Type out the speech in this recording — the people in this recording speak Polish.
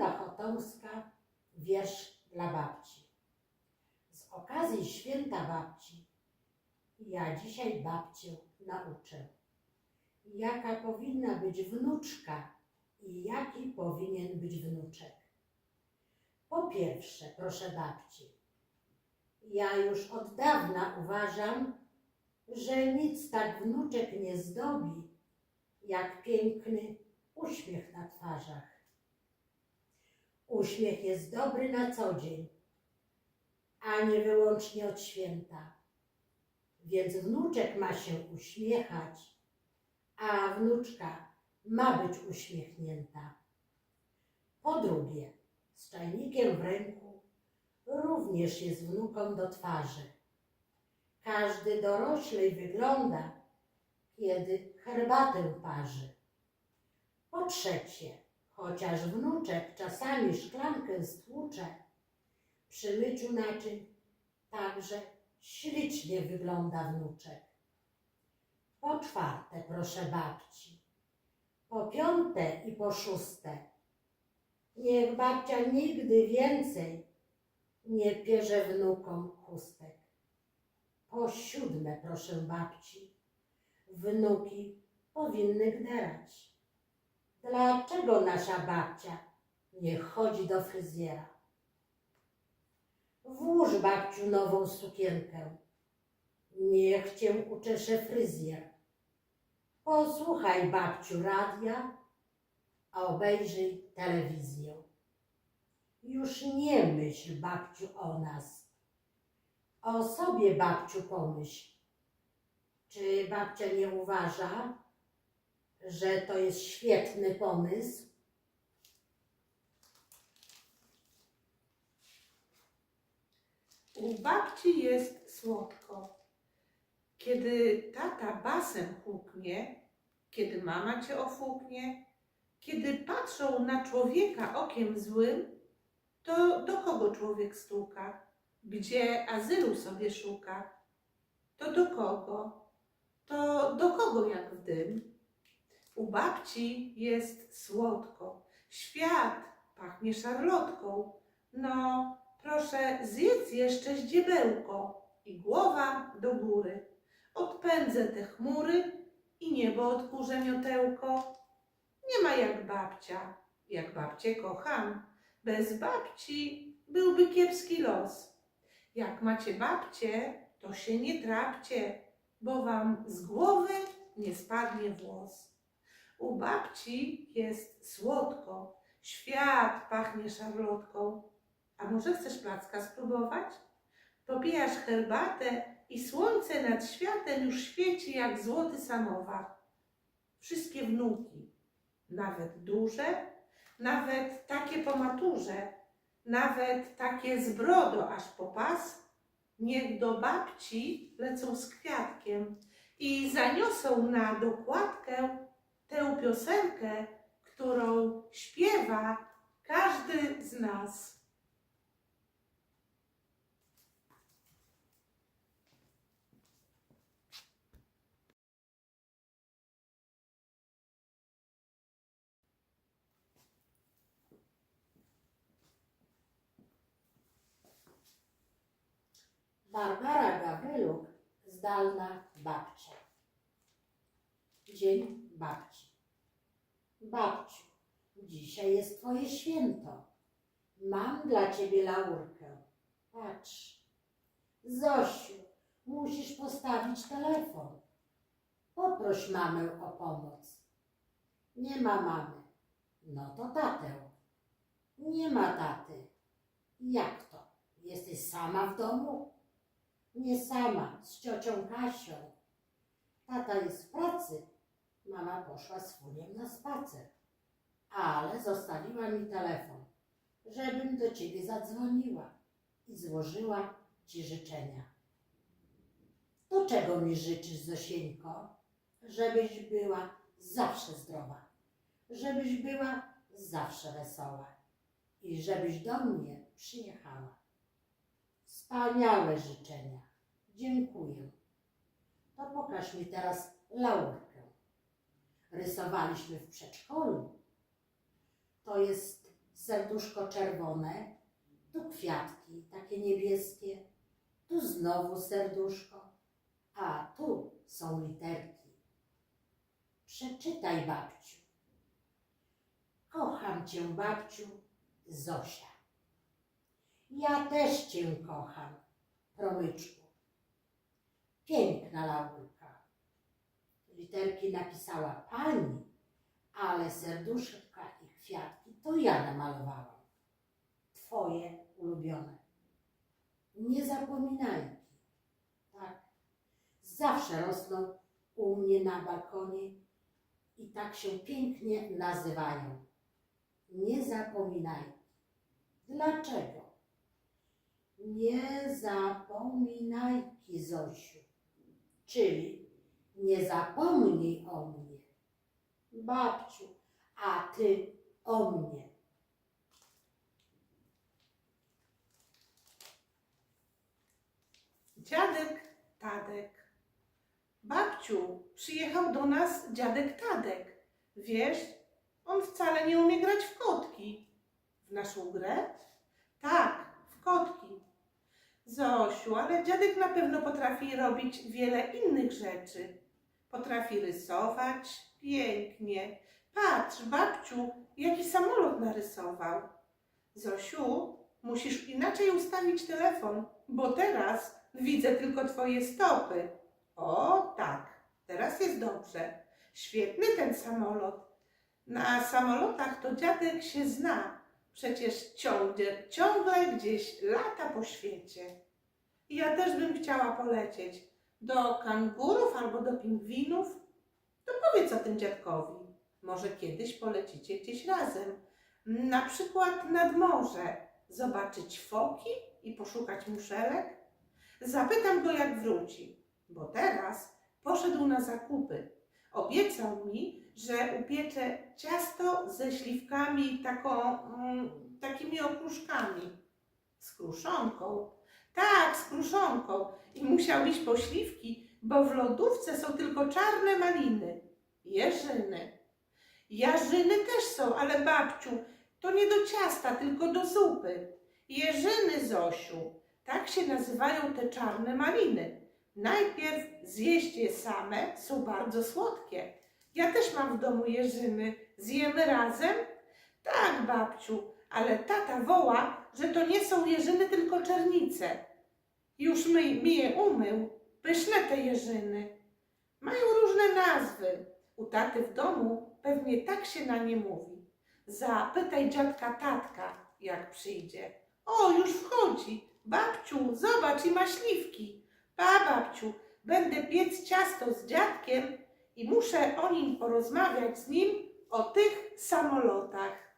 Wanda Chotomska, wiersz dla babci. Z okazji święta babci, ja dzisiaj babcię nauczę, jaka powinna być wnuczka i jaki powinien być wnuczek. Po pierwsze, proszę babci, ja już od dawna uważam, że nic tak wnuczek nie zdobi, jak piękny uśmiech na twarzach. Uśmiech jest dobry na co dzień, a nie wyłącznie od święta. Więc wnuczek ma się uśmiechać, a wnuczka ma być uśmiechnięta. Po drugie, z czajnikiem w ręku również jest wnukom do twarzy. Każdy doroślej wygląda, kiedy herbatę parzy. Po trzecie, chociaż wnuczek czasami szklankę stłucze, przy myciu naczyń także ślicznie wygląda wnuczek. Po czwarte, proszę babci, po piąte i po szóste, niech babcia nigdy więcej nie pierze wnukom chustek. Po siódme, proszę babci, wnuki powinny gderać. Dlaczego nasza babcia nie chodzi do fryzjera? Włóż babciu nową sukienkę. Niech cię uczesze fryzjer. Posłuchaj babciu radia, a obejrzyj telewizję. Już nie myśl babciu o nas. O sobie babciu pomyśl. Czy babcia nie uważa, że to jest świetny pomysł? U babci jest słodko. Kiedy tata basem huknie, kiedy mama cię ofuknie, kiedy patrzą na człowieka okiem złym, to do kogo człowiek stuka? Gdzie azylu sobie szuka? To do kogo? To do kogo jak w dym? U babci jest słodko. Świat pachnie szarlotką. No, proszę, zjedz jeszcze ździebełko i głowa do góry. Odpędzę te chmury i niebo odkurzę miotełko. Nie ma jak babcia, jak babcię kocham. Bez babci byłby kiepski los. Jak macie babcię, to się nie trapcie, bo wam z głowy nie spadnie włos. U babci jest słodko, świat pachnie szarlotką. A może chcesz placka spróbować? Popijasz herbatę i słońce nad światem już świeci jak złoty samowar. Wszystkie wnuki, nawet duże, nawet takie po maturze, nawet takie z brodo aż po pas, niech do babci lecą z kwiatkiem i zaniosą na dokładkę tę piosenkę, którą śpiewa każdy z nas. Barbara Gawryluk, zdalna babcia. Dzień babci. Babciu, dzisiaj jest twoje święto. Mam dla ciebie laurkę. Patrz. Zosiu, musisz postawić telefon. Poproś mamę o pomoc. Nie ma mamy. No to tatę. Nie ma taty. Jak to? Jesteś sama w domu? Nie sama, z ciocią Kasią. Tata jest w pracy, mama poszła z funiem na spacer. Ale zostawiła mi telefon, żebym do ciebie zadzwoniła i złożyła ci życzenia. Do czego mi życzysz, Zosieńko? Żebyś była zawsze zdrowa, żebyś była zawsze wesoła i żebyś do mnie przyjechała. Wspaniałe życzenia. Dziękuję. To pokaż mi teraz laurkę. Rysowaliśmy w przedszkolu. To jest serduszko czerwone, tu kwiatki takie niebieskie, tu znowu serduszko, a tu są literki. Przeczytaj, babciu. Kocham cię, babciu, Zosia. Ja też cię kocham, promyczku. Piękna laurka. Literki napisała pani, ale serduszka i kwiatki to ja namalowałam. Twoje ulubione. Nie zapominajki. Tak. Zawsze rosną u mnie na balkonie i tak się pięknie nazywają. Nie zapominajki. Dlaczego? Nie zapominajki, Zosiu. Czyli nie zapomnij o mnie. Babciu, a ty o mnie. Dziadek Tadek. Babciu, przyjechał do nas dziadek Tadek. Wiesz, on wcale nie umie grać w kotki. W naszą grę? Tak, w kotki. Zosiu, ale dziadek na pewno potrafi robić wiele innych rzeczy. Potrafi rysować pięknie. Patrz, babciu, jaki samolot narysował. Zosiu, musisz inaczej ustawić telefon, bo teraz widzę tylko twoje stopy. O, tak, teraz jest dobrze. Świetny ten samolot. Na samolotach to dziadek się zna. Przecież ciągle, ciągle gdzieś lata po świecie. Ja też bym chciała polecieć do kangurów albo do pingwinów. To powiedz o tym dziadkowi. Może kiedyś polecicie gdzieś razem. Na przykład nad morze. Zobaczyć foki i poszukać muszelek. Zapytam go, jak wróci, bo teraz poszedł na zakupy. Obiecał mi, że upiecze ciasto ze śliwkami taką, mm, takimi okruszkami. Z kruszonką. Tak, z. I musiał iść po śliwki, bo w lodówce są tylko czarne maliny. Jerzyny. Jarzyny też są, ale babciu, to nie do ciasta, tylko do zupy. Jerzyny, Zosiu. Tak się nazywają te czarne maliny. Najpierw zjeść je same, są bardzo słodkie. Ja też mam w domu jeżyny. Zjemy razem? Tak, babciu, ale tata woła, że to nie są jeżyny, tylko czernice. Już my, mi je umył. Pyszne te jeżyny. Mają różne nazwy. U taty w domu pewnie tak się na nie mówi. Zapytaj dziadka tatka, jak przyjdzie. O, już wchodzi. Babciu, zobacz i ma śliwki. Pa, babciu, będę piec ciasto z dziadkiem i muszę o nim porozmawiać z nim o tych samolotach.